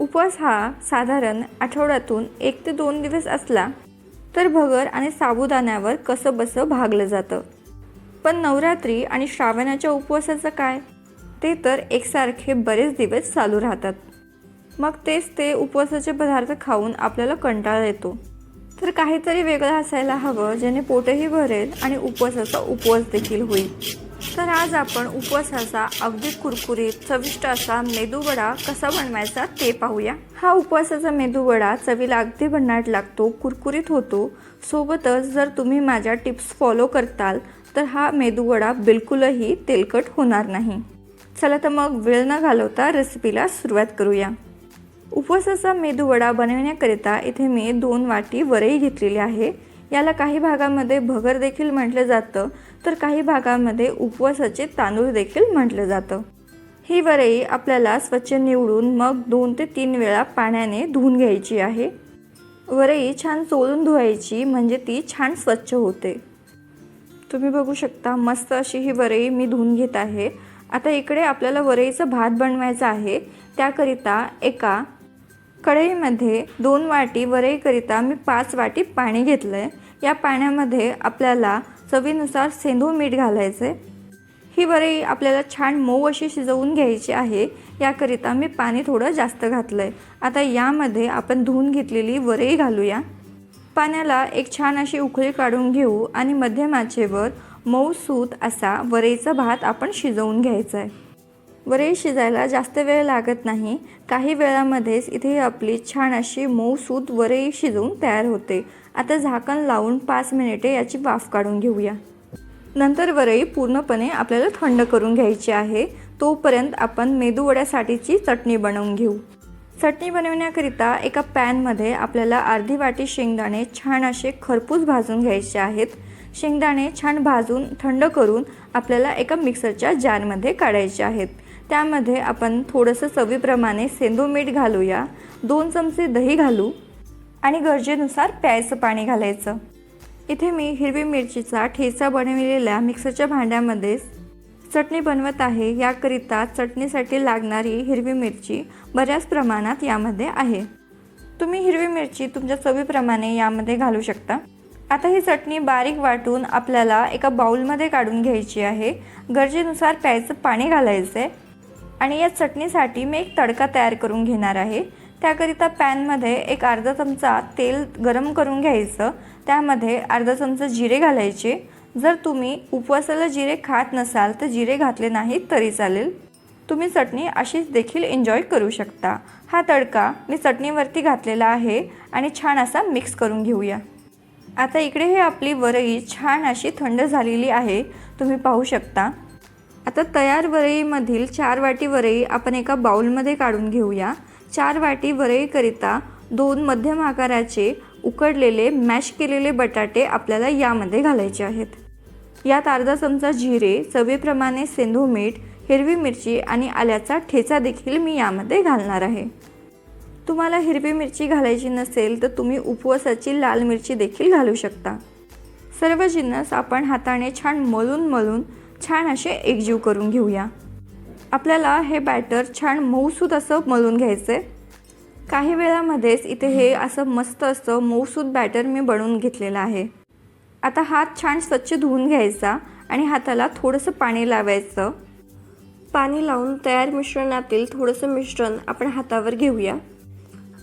उपवास हा साधारण आठवड्यातून एक ते दोन दिवस असला तर भगर आणि साबुदाण्यावर कसं बसं भागलं जातं. पण नवरात्री आणि श्रावणाच्या उपवासाचं काय? ते तर एकसारखे बरेच दिवस चालू राहतात. मग तेच ते उपवासाचे पदार्थ खाऊन आपल्याला कंटाळा येतो. तर काहीतरी वेगळं असायला हवं ज्याने पोटही भरेल आणि उपवासाचा उपवास देखील होईल. तर आज आपण उपवासाचा अगदी कुरकुरीत चविष्ट असा मेदूवडा कसा बनवायचा ते पाहूया. हा उपवासाचा मेदूवडा चवीला अगदी भन्नाट लागतो कुरकुरीत होतो. सोबतच जर तुम्ही माझ्या टिप्स फॉलो करताल तर हा मेदूवडा बिलकुलही तेलकट होणार नाही. चला तर मग वेळ न घालवता रेसिपीला सुरुवात करूया. उपवासाचा मेदूवडा बनवण्याकरिता इथे मी दोन वाटी वरई घेतलेली आहे. याला काही भागामध्ये भगर देखील म्हटलं जातं. तर काही भागामध्ये उपवासाचे तांदूळ देखील म्हटलं जातं. ही वरई आपल्याला स्वच्छ निवडून मग दोन ते तीन वेळा पाण्याने धुवून घ्यायची आहे. वरई छान चोळून धुवायची म्हणजे ती छान स्वच्छ होते. तुम्ही बघू शकता मस्त अशी ही वरई मी धुवून घेत आहे. आता इकडे आपल्याला वरईचा भात बनवायचा आहे. त्याकरिता एका कढईमध्ये दोन वाटी वरईकरिता मी पाच वाटी पाणी घेतलं आहे या पाण्यामध्ये आपल्याला चवीनुसार सेंधू मीठ घालायचं. आहे ही वरई आपल्याला छान मऊ अशी शिजवून घ्यायची आहे. याकरिता मी पाणी थोडं जास्त घातलं आहे आता यामध्ये आपण धुवून घेतलेली वरई घालूया. पाण्याला एक छान अशी उकळी काढून घेऊ आणि मध्यमाचेवर मऊ सूत असा वरईचा भात आपण शिजवून घ्यायचा आहे वरही शिजायला जास्त वेळ लागत नाही. काही वेळामध्येच इथे आपली छान अशी मऊ सूत वरई शिजवून तयार होते. आता झाकण लावून पाच मिनिटे याची वाफ काढून घेऊया. नंतर वरई पूर्णपणे आपल्याला थंड करून घ्यायची आहे. तोपर्यंत आपण मेदूवड्यासाठीची चटणी बनवून घेऊ. चटणी बनवण्याकरिता एका पॅनमध्ये आपल्याला अर्धी वाटी शेंगदाणे छान असे खरपूस भाजून घ्यायचे आहेत. शेंगदाणे छान भाजून थंड करून आपल्याला एका मिक्सरच्या जारमध्ये काढायचे आहेत. त्यामध्ये आपण थोडंसं चवीप्रमाणे सेंदू मीठ घालूया दोन चमचे दही घालू आणि गरजेनुसार प्यायचं पाणी घालायचं. इथे मी हिरवी मिरचीचा ठेचा बनविलेल्या मिक्सरच्या भांड्यामध्ये चटणी बनवत आहे. याकरिता चटणीसाठी लागणारी हिरवी मिरची बऱ्याच प्रमाणात यामध्ये आहे. तुम्ही हिरवी मिरची तुमच्या चवीप्रमाणे यामध्ये घालू शकता. आता ही चटणी बारीक वाटून आपल्याला एका बाउलमध्ये काढून घ्यायची आहे. गरजेनुसार प्यायचं पाणी घालायचं आहे आणि या चटणीसाठी मी एक तडका तयार करून घेणार आहे. त्याकरिता पॅनमध्ये एक अर्धा चमचा तेल गरम करून घ्यायचं. त्यामध्ये अर्धा चमचा जिरे घालायचे. जर तुम्ही उपवासाला जिरे खात नसाल तर जिरे घातले नाहीत तरी चालेल. तुम्ही चटणी अशीच देखील एन्जॉय करू शकता. हा तडका मी चटणीवरती घातलेला आहे आणि छान असा मिक्स करून घेऊया. आता इकडे हे आपली वरई छान अशी थंड झालेली आहे. तुम्ही पाहू शकता. आता तयार वरईमधील चार वाटी वरई आपण एका बाउलमध्ये काढून घेऊया. चार वाटी वरईकरिता दोन मध्यम आकाराचे उकडलेले मॅश केलेले बटाटे आपल्याला यामध्ये घालायचे आहेत. यात अर्धा चमचा जिरे चवीप्रमाणे सेंधू मीठ हिरवी मिरची आणि आल्याचा ठेचा देखील मी यामध्ये घालणार आहे. तुम्हाला हिरवी मिरची घालायची नसेल तर तुम्ही उपवासाची लाल मिरची देखील घालू शकता. सर्व जिन्नस आपण हाताने छान मळून मळून छान असे एकजीव करून घेऊया. आपल्याला हे बॅटर छान मऊसूद असं मळून घ्यायचं आहे काही वेळामध्येच इथे हे असं मस्त असं मऊसूद बॅटर मी बनवून घेतलेलं आहे. आता हात छान स्वच्छ धुवून घ्यायचा आणि हाताला थोडंसं पाणी लावायचं. पाणी लावून तयार मिश्रणातील थोडंसं मिश्रण आपण हातावर घेऊया.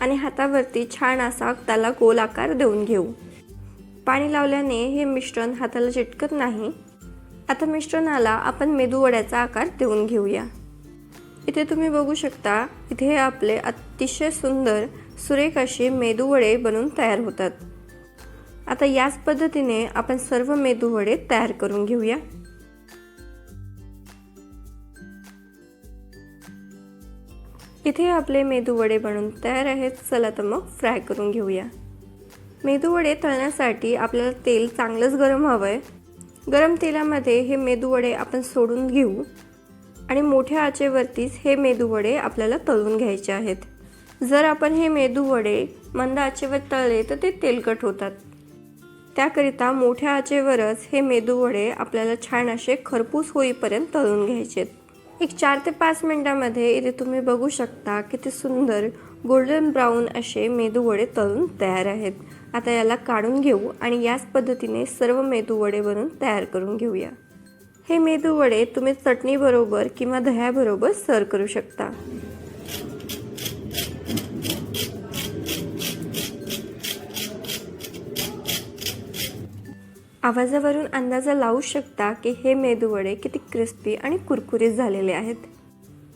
आणि हातावरती छान असा त्याला गोल आकार देऊन घेऊ. पाणी लावल्याने हे मिश्रण हाताला चिटकत नाही. आता मिश्रणाला आपण मेदूवड्याचा आकार देऊन घेऊया. इथे तुम्ही बघू शकता इथे आपले अतिशय सुंदर सुरेख असे मेदूवडे बनून तयार होतात. आता याच पद्धतीने आपण सर्व मेदूवडे तयार करून घेऊया. इथे आपले मेदूवडे बनून तयार आहेत चला तर मग फ्राय करून घेऊया. मेदूवडे तळण्यासाठी आपल्याला तेल चांगलंच गरम हवं आहे गरम तेलामध्ये हे मेदूवडे आपण सोडून घेऊ आणि मोठ्या आचेवरतीच हे मेदूवडे आपल्याला तळून घ्यायचे आहेत. जर आपण हे मेदूवडे मंद आचेवर तळले तर ते तेलकट होतात. त्याकरिता मोठ्या आचेवरच हे मेदूवडे आपल्याला छान असे खरपूस होईपर्यंत तळून घ्यायचे एक चार ते पाच मिनटामध्ये इथे तुम्ही बघू शकता किती सुंदर गोल्डन ब्राऊन असे मेदूवडे तळून तयार आहेत. आता याला काढून घेऊ आणि याच पद्धतीने सर्व मेदू वडे बनवून तयार करून घेऊया. हे मेदू वडे तुम्ही चटणीबरोबर किंवा दह्याबरोबर सर्व करू शकता. आवाजावरून अंदाजा लावू शकता की हे मेदूवडे किती क्रिस्पी आणि कुरकुरीत झालेले आहेत.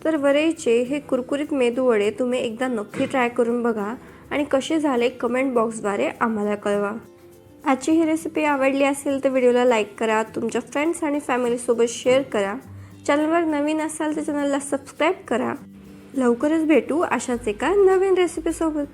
तर वरईचे हे कुरकुरीत मेदूवडे तुम्ही एकदा नक्की ट्राय करून बघा. आणि कसे झाले कमेंट बॉक्सद्वारे आम्हाला कळवा. आजची ही रेसिपी आवडली असेल तर व्हिडिओला लाईक करा तुमच्या फ्रेंड्स आणि फॅमिलीसोबत शेअर करा. चॅनलवर नवीन असाल तर चॅनलला सबस्क्राईब करा. लवकरच भेटू अशाच एका नवीन रेसिपीसोबत